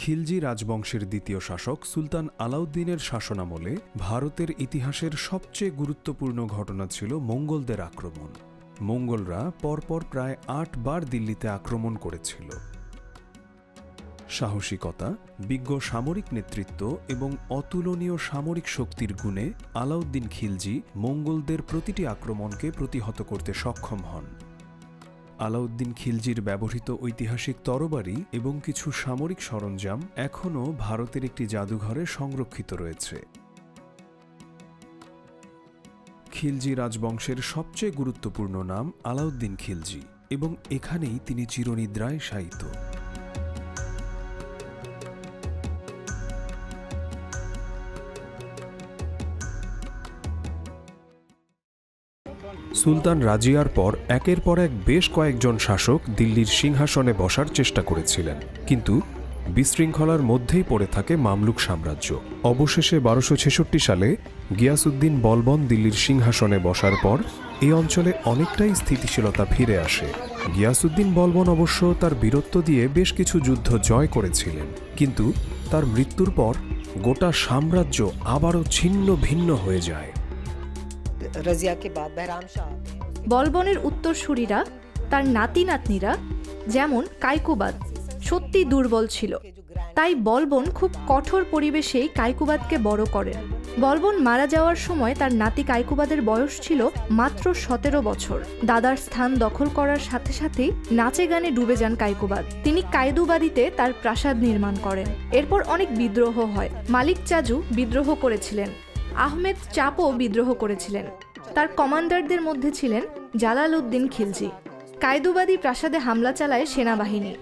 খিলজি রাজবংশের দ্বিতীয় শাসক সুলতান আলাউদ্দিনের শাসনামলে ভারতের ইতিহাসের সবচেয়ে গুরুত্বপূর্ণ ঘটনা ছিল মঙ্গলদের আক্রমণ। মঙ্গলরা পরপর প্রায় আট বার দিল্লিতে আক্রমণ করেছিল। সাহসিকতা, বিজ্ঞ সামরিক নেতৃত্ব এবং অতুলনীয় সামরিক শক্তির গুণে আলাউদ্দিন খিলজি মঙ্গলদের প্রতিটি আক্রমণকে প্রতিহত করতে সক্ষম হন। আলাউদ্দিন খিলজির ব্যবহৃত ঐতিহাসিক তরবারি এবং কিছু সামরিক সরঞ্জাম এখনও ভারতের একটি জাদুঘরে সংরক্ষিত রয়েছে। খিলজি রাজবংশের সবচেয়ে গুরুত্বপূর্ণ নাম আলাউদ্দিন খিলজি এবং এখানেই তিনি চিরনিদ্রায় শায়িত। সুলতান রাজিয়ার পর একের পর এক বেশ কয়েকজন শাসক দিল্লির সিংহাসনে বসার চেষ্টা করেছিলেন। কিন্তু বিশৃঙ্খলার মধ্যেই পড়ে থাকে মামলুক সাম্রাজ্য। অবশেষে বারোশো ছেষট্টি সালে গিয়াসুদ্দিন বলবন দিল্লির সিংহাসনে বসার পর এই অঞ্চলে অনেকটাই স্থিতিশীলতা ফিরে আসে। গিয়াসুদ্দিন বলবন অবশ্য তার বীরত্ব দিয়ে বেশ কিছু যুদ্ধ জয় করেছিলেন। কিন্তু তার মৃত্যুর পর গোটা সাম্রাজ্য আবারও ছিন্ন ভিন্ন হয়ে যায়। রাজিয়াকে বাদ বহরাম শাহ বলবনের উত্তরসূরিরা তার নাতি নাতনিরা যেমন কাইকুবাদ সত্যি দুর্বল ছিল। তাই বলবন খুব কঠোর পরিবেশেই কায়কুবাদকে বড় করেন বলবন মারা যাওয়ার সময় তার নাতি কাইকুবাদের বয়স ছিল মাত্র সতেরো বছর। দাদার স্থান দখল করার সাথে সাথেই নাচে গানে ডুবে যান কাইকুবাদ। তিনি কায়দুবাদিতে তার প্রাসাদ নির্মাণ করেন। এরপর অনেক বিদ্রোহ হয়। মালিক চাজু বিদ্রোহ করেছিলেন। আহমেদ চাপও বিদ্রোহ করেছিলেন। তার কমান্ডারদের মধ্যে ছিলেন জালাল উদ্দিন খিলজি। কায়দুবাদী প্রাসাদে হামলা চালায় সেনাবাহিনী।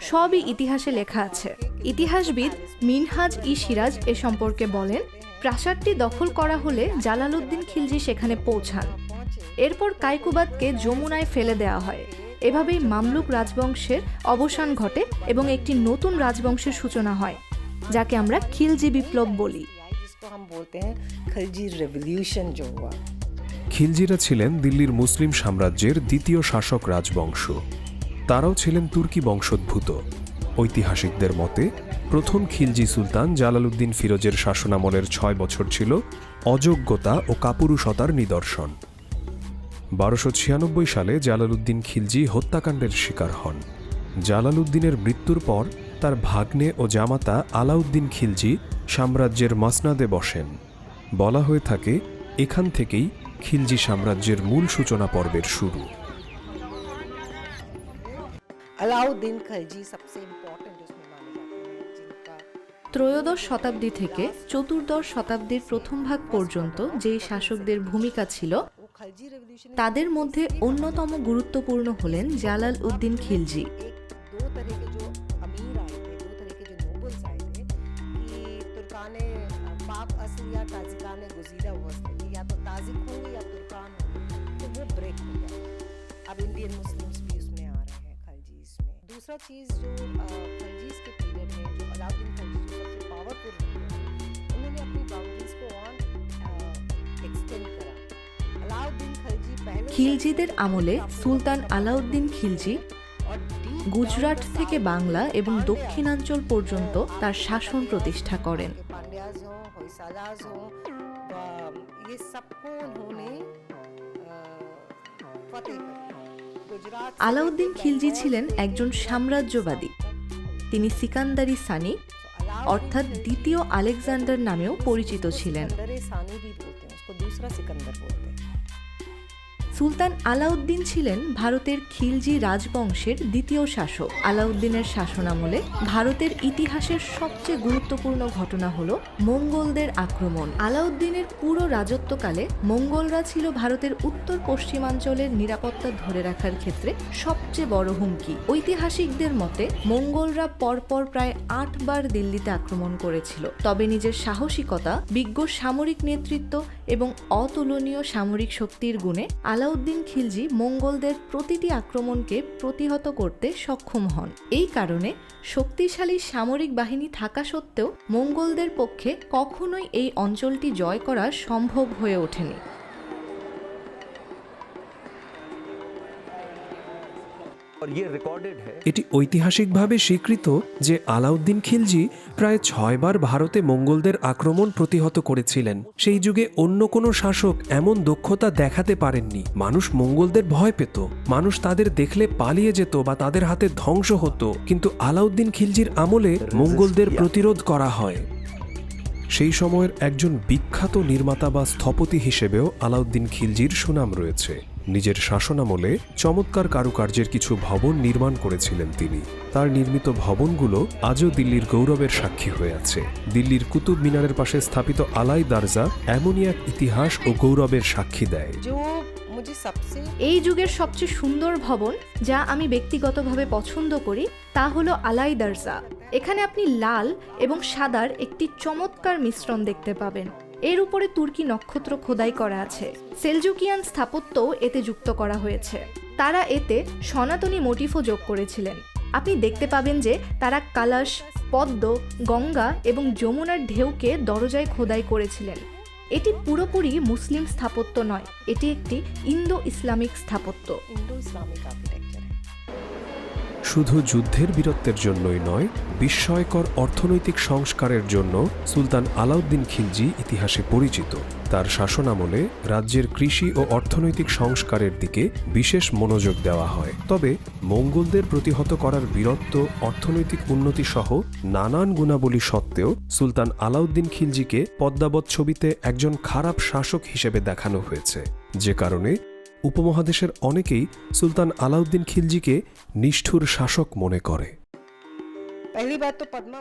সবই ইতিহাসে লেখা আছে। ইতিহাসবিদ মিনহাজ ই সিরাজ এ সম্পর্কে বলেন, প্রাসাদটি দখল করা হলে জালালউদ্দিন খিলজি সেখানে পৌঁছান। এরপর কাইকুবাদকে যমুনায় ফেলে দেওয়া হয়। এভাবেই মামলুক রাজবংশের অবসান ঘটে এবং একটি নতুন রাজবংশের সূচনা হয়, যাকে আমরা খিলজি বিপ্লব বলি। जिसको हम बोलते हैं खलजी रेवोल्यूशन जो हुआ খিলজিরা ছিলেন দিল্লির মুসলিম সাম্রাজ্যের দ্বিতীয় শাসক রাজবংশ তারাও ছিলেন তুর্কি বংশোদ্ভূত ঐতিহাসিকদের মতে প্রথম খিলজি সুলতান জালালউদ্দিন ফিরোজের শাসনামলের ছয় বছর ছিল অযোগ্যতা ও কাপুরুষতার নিদর্শন বারোশো ছিয়ানব্বই সালে জালালউদ্দিন খিলজি হত্যাকাণ্ডের শিকার হন জালালউদ্দিনের মৃত্যুর পর তার ভাগ্নে ও জামাতা আলাউদ্দিন খিলজি সাম্রাজ্যের মাসনাদে বসেন। বলা হয়ে থাকে এখান থেকেই খিলজি সাম্রাজ্যের মূল সূচনা পর্বের শুরু। আলাউদ্দিন খিলজি ত্রয়োদশ শতাব্দী থেকে চতুর্দশ শতাব্দীর প্রথম ভাগ পর্যন্ত যেই শাসকদের ভূমিকা ছিল তাদের মধ্যে অন্যতম গুরুত্বপূর্ণ হলেন জালাল উদ্দিন খিলজি। या ताजिकान गुजीरा हुआ कि या तो ताजिक होंगे या तुर्कान होंगे तो वो ब्रेक हो गया अब इंडियन मुस्लिम्स भी उसमें आ रहे हैं खलजीज में दूसरा चीज़ जो अ, खलजीज के पीरियड में जो अलाउद्दीन खलजी जो सबसे पावरफुल उन्होंने अपनी बाउंड्रीज को ऑन एक्सटेंड करा अलाउद्दीन खलजी पहले খিলজিদের আমলে সুলতান আলাউদ্দিন খিলজি और deep গুজরাট থেকে বাংলা এবং দক্ষিণাঞ্চল পর্যন্ত তার শাসন প্রতিষ্ঠা করেন के पांड्याज हों होयसालाज हों व- ये सबको उन्होंने अ, फतेह कर गुजरात से আলাউদ্দিন लेके খিলজি बेंगल ছিলেন से একজন সাম্রাজ্যবাদী তিনি সিকান্দারি সানি अलाउद्दीन অর্থাৎ দ্বিতীয় আলেকজান্ডার নামেও পরিচিত ছিলেন সুলতান আলাউদ্দিন ছিলেন ভারতের খিলজি রাজবংশের দ্বিতীয় শাসক। আলাউদ্দিনের শাসনামলে ভারতের ইতিহাসের সবচেয়ে গুরুত্বপূর্ণ ঘটনা হল মঙ্গলদের আক্রমণ। আলাউদ্দিনের পুরো রাজত্বকালে মঙ্গলরা ছিল ভারতের উত্তর পশ্চিমাঞ্চলের নিরাপত্তা ধরে রাখার ক্ষেত্রে সবচেয়ে বড় হুমকি। ঐতিহাসিকদের মতে, মঙ্গলরা পরপর প্রায় আটবার দিল্লিতে আক্রমণ করেছিল। তবে নিজের সাহসিকতা, বিজ্ঞ সামরিক নেতৃত্ব এবং অতুলনীয় সামরিক শক্তির গুণে আলাউদ্দিন খিলজি মঙ্গলদের প্রতিটি আক্রমণকে প্রতিহত করতে সক্ষম হন। এই কারণে শক্তিশালী সামরিক বাহিনী থাকা সত্ত্বেও মঙ্গলদের পক্ষে কখনোই এই অঞ্চলটি জয় করা সম্ভব হয়ে ওঠেনি। এটি ঐতিহাসিকভাবে স্বীকৃত যে আলাউদ্দিন খিলজি প্রায় ছয়বার ভারতে মঙ্গলদের আক্রমণ প্রতিহত করেছিলেন। সেই যুগে অন্য কোনো শাসক এমন দক্ষতা দেখাতে পারেননি। মানুষ মঙ্গলদের ভয় পেত। মানুষ তাদের দেখলে পালিয়ে যেত বা তাদের হাতে ধ্বংস হতো। কিন্তু আলাউদ্দিন খিলজির আমলে মঙ্গলদের প্রতিরোধ করা হয়। সেই সময়ের একজন বিখ্যাত নির্মাতা বা স্থপতি হিসেবেও আলাউদ্দিন খিলজির সুনাম রয়েছে। নিজের শাসনামলে চমৎকার কারুকার্যের কিছু ভবন নির্মাণ করেছিলেন তিনি। তার নির্মিত ভবনগুলো আজও দিল্লির গৌরবের সাক্ষী হয়ে আছে। দিল্লির কুতুব মিনারের পাশে স্থাপিত আলাই দারজা এমনই এক ইতিহাস ও গৌরবের সাক্ষী দেয়। এই যুগের সবচেয়ে সুন্দর ভবন যা আমি ব্যক্তিগতভাবে পছন্দ করি তা হলো আলাই দারজা। এখানে আপনি লাল এবং সাদার একটি চমৎকার মিশ্রণ দেখতে পাবেন। এর উপরে তুর্কি নক্ষত্র খোদাই করা আছে। সেলজুকিয়ান স্থাপত্য এতে যুক্ত করা হয়েছে। তারা এতে সনাতনী মোটিফও যোগ করেছিলেন। আপনি দেখতে পাবেন যে তারা কালাশ পদ্ম, গঙ্গা এবং যমুনার ঢেউকে দরজায় খোদাই করেছিলেন। এটি পুরোপুরি মুসলিম স্থাপত্য নয়, এটি একটি ইন্দো ইসলামিক স্থাপত্য। ইন্দো ইসলামিক আর্কিটেকচার শুধু যুদ্ধের বীরত্বের জন্যই নয়, বিস্ময়কর অর্থনৈতিক সংস্কারের জন্য সুলতান আলাউদ্দিন খিলজি ইতিহাসে পরিচিত। তার শাসনামলে রাজ্যের কৃষি ও অর্থনৈতিক সংস্কারের দিকে বিশেষ মনোযোগ দেওয়া হয়। তবে মঙ্গলদের প্রতিহত করার বীরত্ব, অর্থনৈতিক উন্নতি সহ নানান গুণাবলী সত্ত্বেও সুলতান আলাউদ্দিন খিলজিকে পদ্মাবত ছবিতে একজন খারাপ শাসক হিসেবে দেখানো হয়েছে। যে কারণে উপমহাদেশের অনেকেই সুলতান আলাউদ্দিন খিলজিকে নিষ্ঠুর শাসক মনে করে।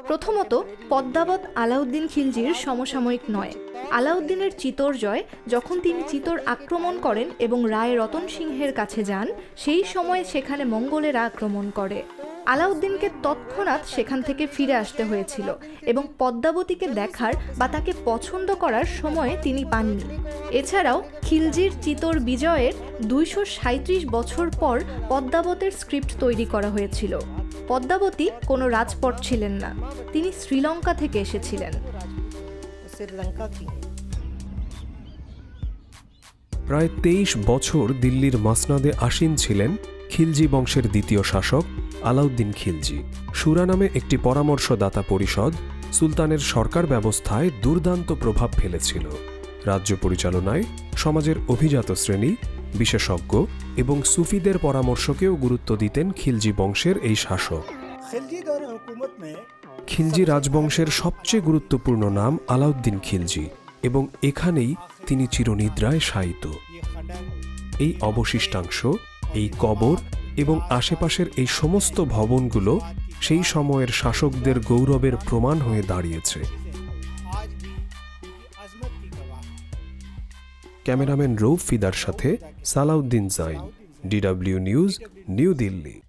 প্রথমত, পদ্মাবত আলাউদ্দিন খিলজির সমসাময়িক নয়। আলাউদ্দিনের চিতর জয় যখন তিনি চিতর আক্রমণ করেন এবং রায় রতন সিংহের কাছে যান, সেই সময় সেখানে মঙ্গলেরা আক্রমণ করে। আলাউদ্দিনকে তৎক্ষণাৎ সেখান থেকে ফিরে আসতে হয়েছিল এবং পদ্মাবতীকে দেখার বা তাকে পছন্দ করার সময়ে তিনি পাননি। এছাড়াও খিলজির চিতর বিজয়ের দুইশো সাঁইত্রিশ বছর পর পদ্মাবতের স্ক্রিপ্ট তৈরি করা হয়েছিল। পদ্মাবতী কোনো রাজপট ছিলেন না তিনি শ্রীলঙ্কা থেকে এসেছিলেন। প্রায় তেইশ বছর দিল্লির মাসনাদে আসীন ছিলেন খিলজি বংশের দ্বিতীয় শাসক আলাউদ্দিন খিলজি। সুরা নামে একটি পরামর্শদাতা পরিষদ সুলতানের সরকার ব্যবস্থায় দুর্দান্ত প্রভাব ফেলেছিল। রাজ্য পরিচালনায় সমাজের অভিজাত শ্রেণি বিশেষজ্ঞ এবং সুফিদের পরামর্শকেও গুরুত্ব দিতেন খিলজি বংশের এই শাসক। খিলজি রাজবংশের সবচেয়ে গুরুত্বপূর্ণ নাম আলাউদ্দিন খিলজি এবং এখানেই তিনি চিরনিদ্রায় শায়িত। এই অবশিষ্টাংশ এই কবর এবং আশেপাশের এই সমস্ত ভবনগুলো সেই সময়ের শাসকদের গৌরবের প্রমাণ হয়ে দাঁড়িয়েছে। ক্যামেরাম্যান রৌফ ফিদার সাথে Salahuddin Zain DW News New Delhi.